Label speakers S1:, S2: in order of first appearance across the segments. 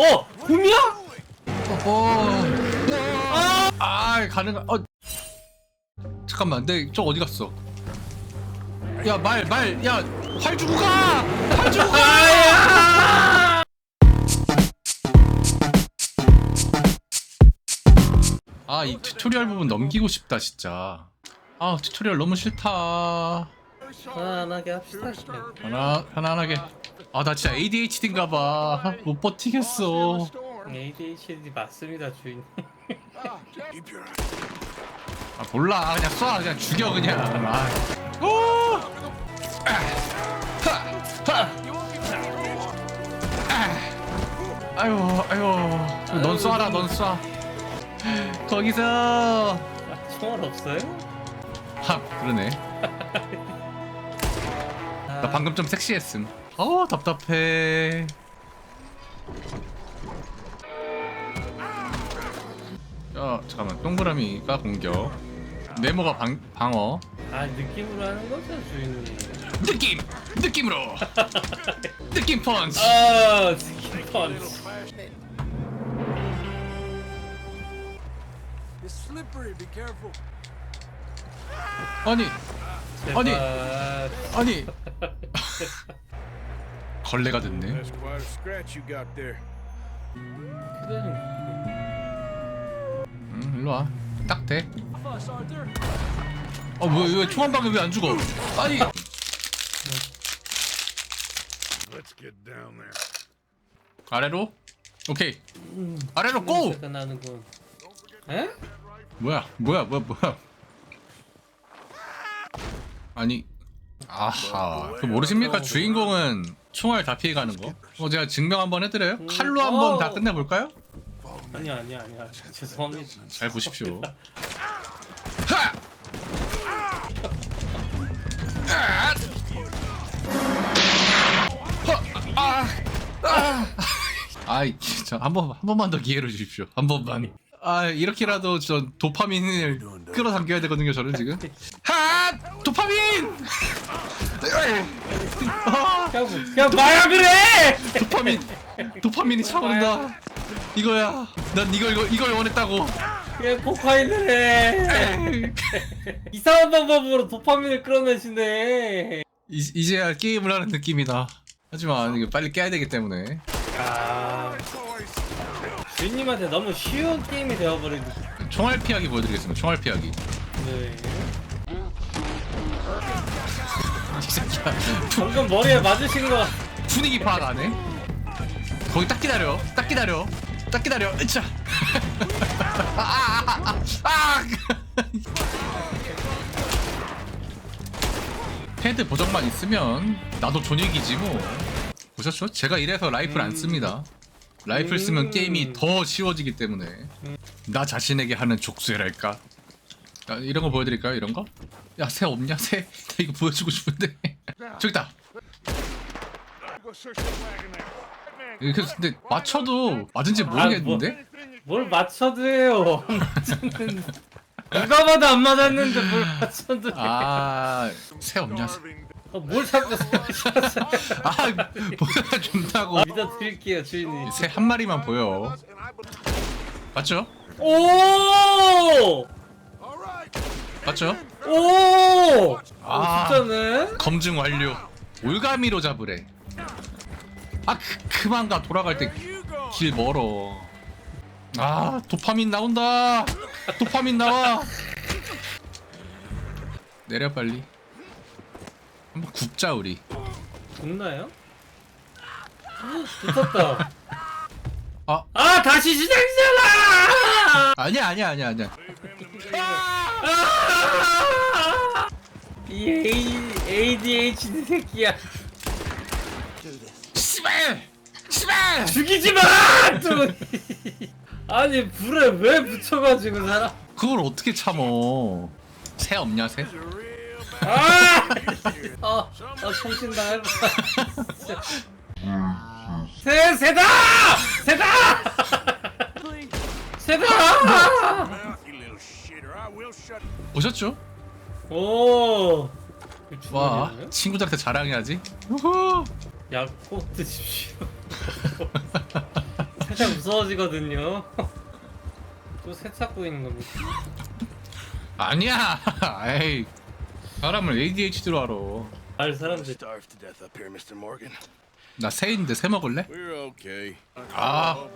S1: 어! 곰이야?
S2: 어. 아, 아 가능한. 어. 잠깐만, 내 저 어디 갔어? 야, 말, 말, 야, 활 주고 가! 활 주고 가! 아, 이 튜토리얼 부분 넘기고 싶다, 진짜. 아, 튜토리얼 너무 싫다.
S1: 편안하게 합시다.
S2: 하나, 편안하게. 아, 나 진짜 ADHD인가 봐. 못 버티겠어.
S1: ADHD 맞습니다, 주인.
S2: 아 몰라 그냥 쏴 그냥 죽여 그냥 아. 오! 아. 하! 하! 아. 아유 아유 넌 쏴라 넌 쏴 거기서
S1: 아, 총알 없어요?
S2: 하 그러네
S1: 아,
S2: 나 방금 좀 섹시했음 어 답답해 야 잠깐만 동그라미가 공격 네모가 방, 방어
S1: 아 느낌으로 하는 거죠, 주인님.
S2: 느낌! 느낌으로! 느낌 펀치!
S1: 아, 느낌 펀치.
S3: It's slippery. Be careful.
S2: 아니 아니. 걸레가 됐네
S3: That's quite a scratch you got there.
S1: 그래는
S2: 응 일로 와 딱 돼. 어, 왜, 왜 총한 방에 왜 안 죽어? 아니!
S3: Let's get down there.
S2: 아래로? 오케이. 아래로 고!
S1: 냄새가 나는군. 에?
S2: 뭐야, 뭐야, 뭐야, 뭐야. 아니, 아하. 그 모르십니까? 주인공은 총알 다 피해가는 거? 어, 제가 증명 한번 해드려요? 칼로 한번 다 끝내볼까요?
S1: 아니야, 아니야, 아니야. 죄송합니다.
S2: 잘 보십시오. 하! 아! 허! 아! 아! 아이 진짜 한번 한 번만 더 기회를 주십시오. 한 번만. 아 이렇게라도 저 도파민을 끌어당겨야 되거든요. 저는 지금. 하! 도파민! 아,
S1: 그냥, 그냥 말야 그래!
S2: 도파민! 도파민이 차오른다. 이거야. 난 이걸 이걸, 이걸 원했다고.
S1: 그냥 코카인을 해. 이상한 방법으로 도파민을 끌어내시네.
S2: 이, 이제야 게임을 하는 느낌이다. 하지만 이거 빨리 깨야 되기 때문에
S1: 아. 주인님한테 너무 쉬운 게임이 되어버린
S2: 총알 피하기 보여드리겠습니다. 총알 피하기.
S1: 네.
S2: 이 새끼야
S1: 방금 머리에 맞으신 거
S2: 분위기 파악 안 해? 거기 딱 기다려. 딱 기다려. 딱 기다려. 으차. 아, 아, 아, 아, 아. 헤드 보정만 있으면 나도 존익이지 뭐. 보셨죠? 제가 이래서 라이플 안 씁니다. 라이플 쓰면
S1: 음.
S2: 게임이 더 쉬워지기 때문에 나 자신에게 하는 족쇄랄까. 야, 이런 거 보여드릴까요? 이런 거? 야 새 없냐 새? 나 이거 보여주고 싶은데 저기 있다.
S3: Go search the wagon there.
S2: 이렇게 근데 맞춰도 맞은지 모르겠는데?
S1: 뭘 맞춰도 해요. 누가 봐도 안 맞았는데 뭘 맞춰도 해.
S2: 아, 새 없냐? 새.
S1: 어, 뭘 자꾸?
S2: 아, 보여준다고.
S1: 믿어드릴게요 주인님.
S2: 새 한 마리만 보여. 맞죠?
S1: 오!
S2: 맞죠?
S1: 오!
S2: 아.
S1: 오, 진짜네?
S2: 검증 완료. 올가미로 잡으래. 아, 그, 그만 가. 돌아갈 때. 길 멀어. 아, 도파민 나온다. 도파민 나와. 내려 빨리. 한번 굽자 우리.
S1: 죽나요? 붙었다.
S2: 아,
S1: 아 다시 시작이잖아!
S2: 아니야 아니야 아니야 아니야.
S1: 아! 이 ADHD 새끼야.
S2: 씨발! 씨발!
S1: 죽이지 마! 또. 아니 불에 왜 붙여가지고 살아?
S2: 그걸 어떻게 참어? 새 없냐 새?
S1: 아! 어, 어 정신 나갈 새 새다! 새다! 새다!
S2: 보셨죠?
S1: 오.
S2: 와
S1: 주머니였네? 그냥 무서워지거든요. 또 새 찾고 있는 겁니다.
S2: 아니야. 에이. 사람을 ADHD로 알아.
S1: 알 사람들.
S3: Starved to death up here, Mr. Morgan.
S2: 나 새인데 새 먹을래?
S3: We're okay.
S2: 아.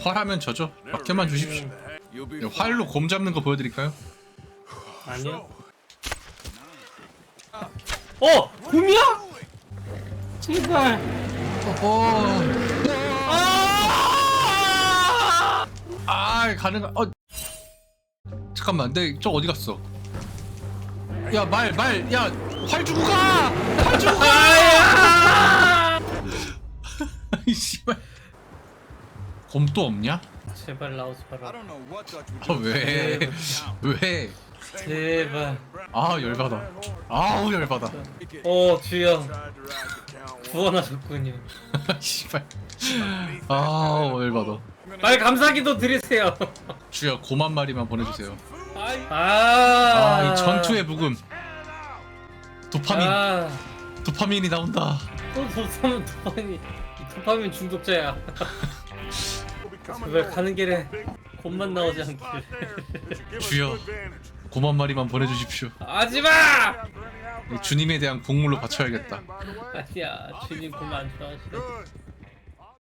S2: 활하면 저죠. 맡겨만 주십시오.
S3: You'll be
S2: 야, 활로 곰 잡는 거 보여드릴까요?
S1: 아니요. 어! 곰이야? 제발.
S2: 어. 아, 가능한. 어. 잠깐만, 내 저 어디 갔어? 야, 말, 말, 야, 활 주고 가! 활 주고 가! 이 씨발. 곰 또 없냐?
S1: 제발 나오지 마라.
S2: 아, 왜? 왜?
S1: 제발.
S2: 아, 열받아. 아우, 열받아.
S1: 어, 주여. 구원하셨군요.
S2: 씨발. 아우, 열받아.
S1: 빨리 감사기도 드리세요.
S2: 주여, 곰한 마리만 보내주세요.
S1: 아,
S2: 아, 이 전투의 부금. 도파민,
S1: 아,
S2: 도파민이 나온다.
S1: 또 도파민 도파민 이 도파민 중독자야. 제발. 가는 길에 곰만 나오지 않길.
S2: 주여. 한 마리만 보내주십시오.
S1: 하지마!
S2: 이 주님에 대한 공물로 바쳐야겠다.
S1: 아니야, 주님 곰안 좋아하시네.